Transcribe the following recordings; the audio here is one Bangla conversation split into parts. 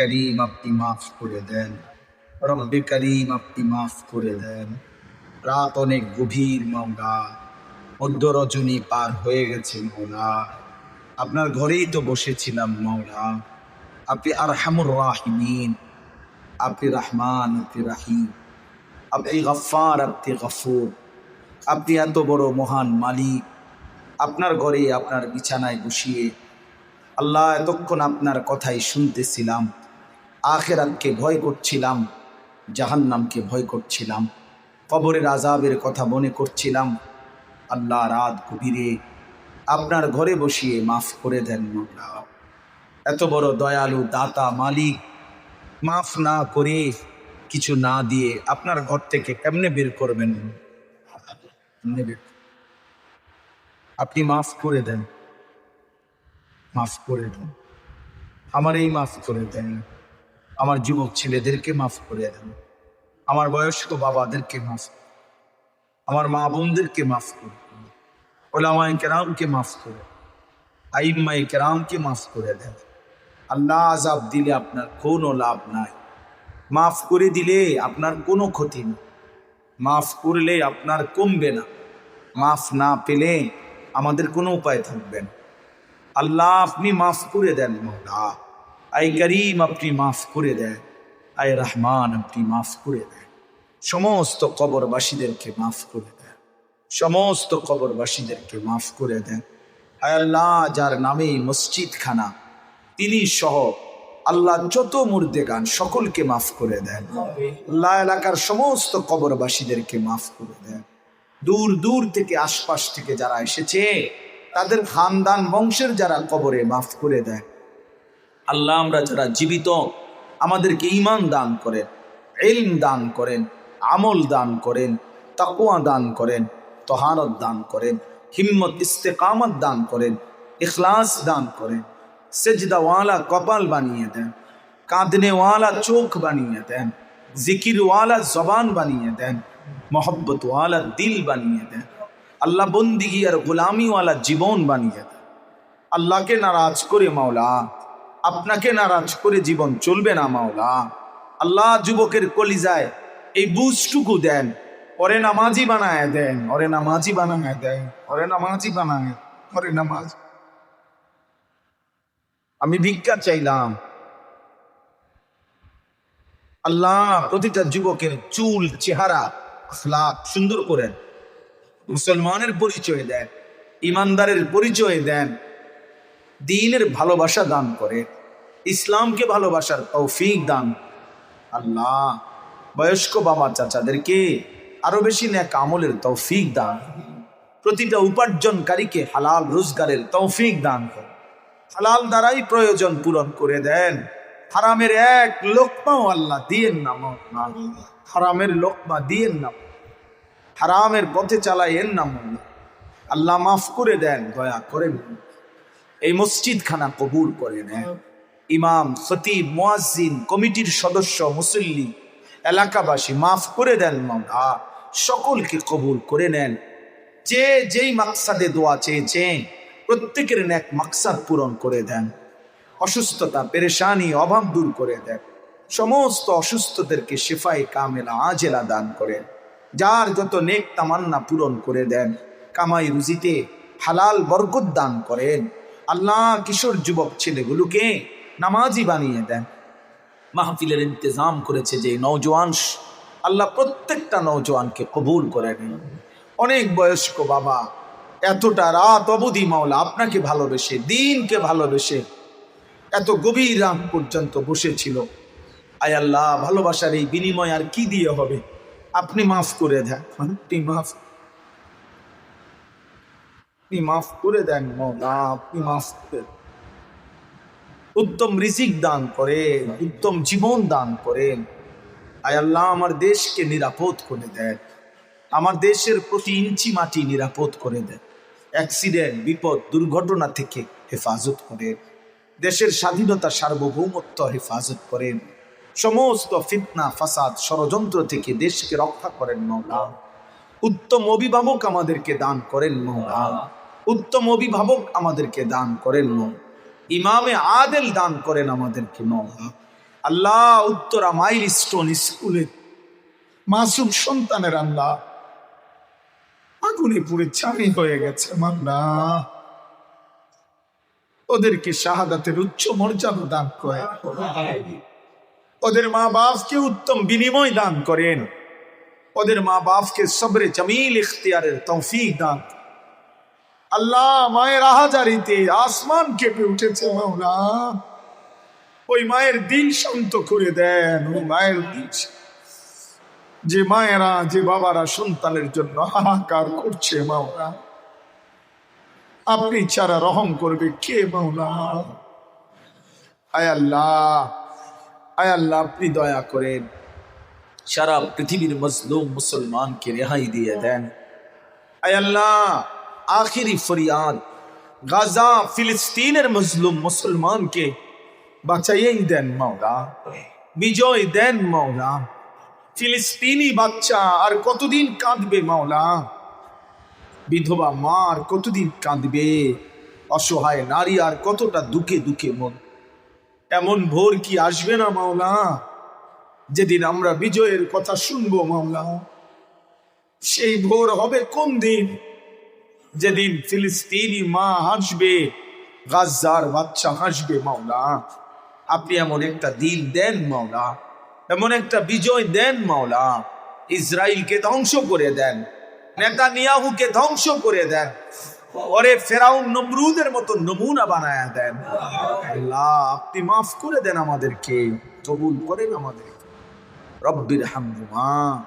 করিম আপনি মাফ করে দেন। রব্বে করিম আপনি মাফ করে দেন। রাত অনেক গভীর মাওলা মধ্য রজনী পার হয়ে গেছে মাওলা আপনার ঘরেই তো বসেছিলাম মাওলা আপনি আর হামুর রাহিমিন, আপনি রহমান, আপনি রাহিম, আপনি গফার আপনি গফুর, আপনি এত বড় মহান মালিক। আপনার ঘরে আপনার বিছানায় বসিয়ে আল্লাহ এতক্ষণ আপনার কথাই শুনতেছিলাম। আখেরাতকে ভয় করছিলাম, জাহান্নামকে ভয় করছিলাম, কবরের আজাবের কথা মনে করছিলাম। আল্লাহ রাত গভীরে আপনার ঘরে বসিয়ে মাফ করে দেন মোল্লা এত বড় দয়ালু দাতা মালিক, মাফ না করে কিছু না দিয়ে আপনার ঘর থেকে কেমনে বের করবেন? আপনি মাফ করে দেন। মাফ করে দেন। আমার এই মাফ করে দেন। আমার যুবক ছেলেদেরকে মাফ করে দেন। আমার বয়স্ক বাবাদেরকে মাফ আমার মা বোনদেরকে মাফ করে দেন। ওলামাই কেরামকে মাফ করে আইম্মাই কেরামকে মাফ করে দেন। আল্লাহ আজাব দিলে আপনার কোনো লাভ নাই। মাফ করে দিলে আপনার কোনো ক্ষতি নেই। মাফ করলে আপনার কমবে না। মাফ না পেলে আমাদের কোনো উপায় থাকবে না। আল্লাহ আপনি মাফ করে দেন, মৌলা। আই করিম আপনি মাফ করে দেন, আয় রহমান আপনি মাফ করে দেন। সমস্ত কবরবাসীদেরকে মাফ করে দেন, সমস্ত কবরবাসীদেরকে মাফ করে দেন। আয় আল্লাহ, যার নামে মসজিদ খানা তিনি সহ আল্লাহ যত মুর্দে গান সকলকে মাফ করে দেন। আল্লাহ এলাকার সমস্ত কবরবাসীদেরকে মাফ করে দেন। দূর দূর থেকে আশপাশ থেকে যারা এসেছে, তাদের খানদান বংশের যারা কবরে মাফ করে দেয় আল্লাহ আমরা যারা জীবিত, আমাদেরকে ইমান দান করেন এলম দান করেন, আমল দান করেন তাকুয়া দান করেন, তহারত দান করেন, হিম্মত, ইস্তেকামত দান করেন, ইখলাস দান করেন, সেজদাওয়ালা কপাল বানিয়ে দেন, কাঁদনেওয়ালা চোখ বানিয়ে দেন, জিকিরওয়ালা জবান বানিয়ে দেন, মোহব্বতওয়ালা দিল বানিয়ে দেন, আল্লাহ বন্দিগি আর গোলামিওয়ালা জীবন বানিয়ে দেন। আল্লাহকে নারাজ করে মাওলা আপনাকে নারাজ করে জীবন চলবে না, মাওলা। আল্লাহ যুবকের কলিজায় এই বুঝটুকু দেন। ওরে নামাজি বানায় দেন, ওরে নামাজি বানায় দেন, ওরে নামাজি বানায়, ওরে নামাজ। আমি ভিক্ষা চাইলাম। আল্লাহ প্রতিটা যুবকের চুল, চেহারা আখলাক সুন্দর করেন। মুসলমানের পরিচয় দেন, ইমানদারের পরিচয় দেন। দিনের ভালোবাসা দান করে। ইসলামকে ভালোবাসার তৌফিক দান। আল্লাহ, বয়স্ক বাবা চাচাদেরকে আরও বেশি ন্যাক আমলের তৌফিক দান। প্রতিটা উপার্জনকারীকে হালাল রোজগারের তৌফিক দান করে হালাল দ্বারাই প্রয়োজন পূরণ করে দেন। হারামের এক লোকমাও আল্লাহ দিয়েন না। হারামের লোকমা দিয়েন না হারামের পথে চালাইয়েন না মোল্লা আল্লাহ মাফ করে দেন, দয়া করেন এই মসজিদ খানা কবুল করে নেন ইমাম, খতিব, মুয়াজ্জিন, কমিটির সদস্য, মুসল্লি, এলাকাবাসী মাফ করে দেন মাওলা সকলকে কবুল করে নেন। যে যেই মাকসাদে দোয়া চেয়েছেন, প্রত্যেকের ন্যাক মাকসাদ পূরণ করে দেন। অসুস্থতা, পেরেশানি, অভাব দূর করে দেন। সমস্ত অসুস্থদেরকে শেফাই কামেলা, আজেলা দান করেন। যার যত নেক তামান্না পূরণ করে দেন, কামাই রুজিতে হালাল বরকত দান করেন। আল্লাহ কিশোর যুবক ছেলেগুলোকে নামাজি বানিয়ে দেন। মাহফিলের ইন্তজাম করেছে যে নৌজওয়ান আল্লাহ প্রত্যেকটা নৌজওয়ানকে কবুল করে নিন। অনেক বয়স্ক বাবা, এতটা রাত অবধি মাওলা আপনাকে ভালোবেসে, দিনকে ভালোবেসে, এত গভীর রাত পর্যন্ত বসেছিল। আয় আল্লাহ, ভালোবাসার এই বিনিময় আর কি দিয়ে হবে? আপনি মাফ করে দেন। আপনি মাফ আপনি মাফ করে দেন মৌলা আপনি মাফ করে উত্তম রিজিক দান করেন, উত্তম জীবন দান করেন। আয় আল্লাহ, আমার দেশকে নিরাপদ করে দেন। আমার দেশের প্রতি ইঞ্চি মাটি নিরাপদ করে দেন। অ্যাক্সিডেন্ট, বিপদ, দুর্ঘটনা থেকে হেফাজত করেন। দেশের স্বাধীনতা সার্বভৌমত্ব হেফাজত করেন। সমস্ত ফিতনা, ফাসাদ, ষড়যন্ত্র থেকে দেশকে রক্ষা করেন মৌলা উত্তম অভিভাবক আমাদেরকে দান করেন মৌলা উত্তম অভিভাবক আমাদেরকে দান করেন মৌলা ইমামে আদেল দান করেন আমাদেরকে মৌলা আল্লাহ উত্তরা মাইল স্টোন স্কুলে মাসুম সন্তানের আল্লাহ আগুনে পুড়ে চামি হয়ে গেছে ওদেরকে শাহাদাতের উচ্চ মর্যাদা দান ওদের মা বাপকে উত্তম বিনিময় দান করেন। ওদের মা বাপকে সবরে জমিল ইখতিয়ারের তৌফিক দান আল্লাহ মায়ের আহাজারিতে আসমান কেঁপে উঠেছে মাওলা। ওই মায়ের দিল শান্ত করে দেন, ওই মায়ের দিল যে মায়েরা, যে বাবারা সন্তানের জন্য হাহাকার করছে মাওলা। আপনি ছাড়া রহম করবে কে মাওলা? আয় আল্লাহ আয় আল্লাহ, আপনি দয়া করেন। সারা পৃথিবীর মজলুম মুসলমানকে রেহাই দিয়ে দেন। আয় আল্লাহ আখিরি ফরিয়াদ। গাজা, ফিলিস্তিনের মজলুম মুসলমানকে বাঁচাইয়েই দেন মাওলা, বিজয় দেন মাওলা। ফিলিস্তিনি বাচ্চা আর কতদিন কাঁদবে মাওলা? বিধবা মা আর কতদিন কাঁদবে? অসহায় নারী আর কতটা দুঃখে দুঃখে মন। এমন ভোর কি আসবে না মাওলা? যেদিন আমরা বিজয়ের কথা শুনব মাওলা। সেই ভোর হবে কোন দিন? যেদিন ফিলিস্তিনি মা হাসবে গাজার বাচ্চা হাসবে, মাওলা। আপনি এমন একটা দিন দেন, মাওলা। এমন একটা বিজয় দেন, মাওলা। ইসরায়েলকে ধ্বংস করে দেন নেতা নিয়াহুকে ধ্বংস করে দেন, ওরে ফেরাউন নমরুদের মতো নমুনা বানায়া দেন। আল্লাহ, আপনি মাফ করে দেন আমাদেরকে, কবুল করেন আমাদেরকে। রব্বির হামহুমা,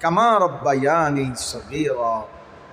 কামা রব্বায়ানি সগীরা।